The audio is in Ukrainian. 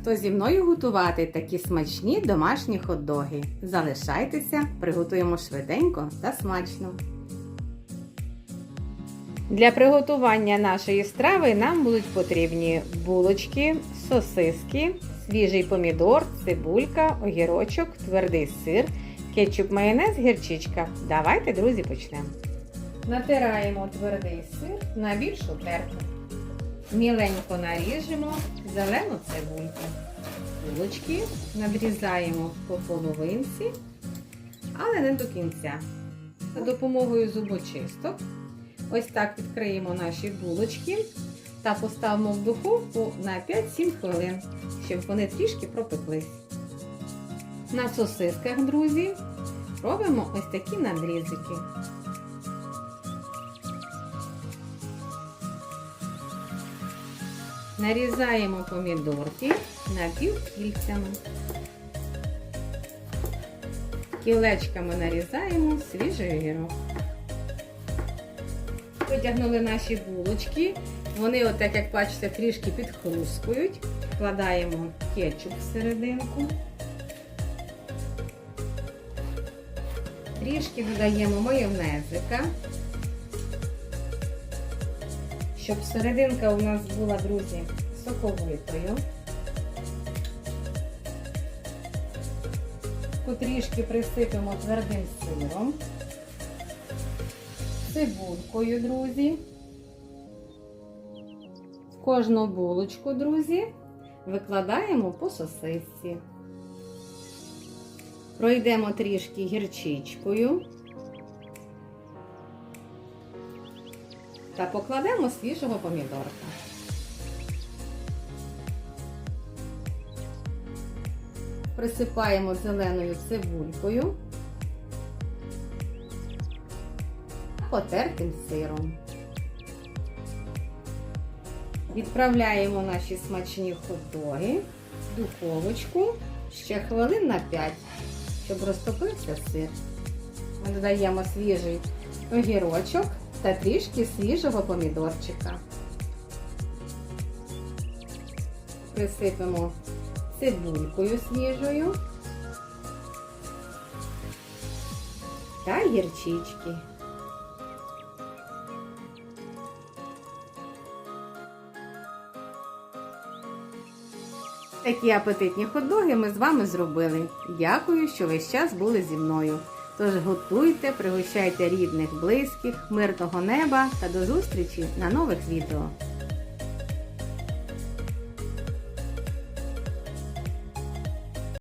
хто зі мною готувати такі смачні домашні хот-доги. Залишайтеся, приготуємо швиденько та смачно. Для приготування нашої страви нам будуть потрібні булочки, сосиски, свіжий помідор, цибулька, огірочок, твердий сир, кетчуп, майонез, гірчичка. Давайте, друзі, почнемо. Натираємо твердий сир на більшу терку. Міленько наріжемо зелену цибульку. Булочки надрізаємо по половинці, але не до кінця. За допомогою зубочисток ось так відкриємо наші булочки та поставимо в духовку на 5-7 хвилин, щоб вони трішки пропеклись. На сосисках, друзі, робимо ось такі надрізики. Нарізаємо помідорки напівкільцями. Кілечками нарізаємо свіжий огірок. Витягнули наші булочки. Вони, отак, як бачите, трішки підхрускують. Вкладаємо кетчуп всерединку. Трішки додаємо майонезика. Щоб серединка у нас була, друзі, соковитою. Трішки присипемо твердим сиром, цибулькою, друзі. В кожну булочку, друзі, викладаємо по сосисці. Пройдемо трішки гірчичкою. Та покладемо свіжого помідорка. Присипаємо зеленою цибулькою, потертим сиром. Відправляємо наші смачні хот-доги в духовочку ще хвилин на 5, щоб розтопився сир. Додаємо свіжий огірочок та трішки свіжого помідорчика. Присипемо цибулькою свіжою та гірчички. Такі апетитні хот-доги ми з вами зробили. Дякую, що весь час були зі мною. Тож готуйте, пригощайте рідних, близьких, мирного неба та до зустрічі на нових відео.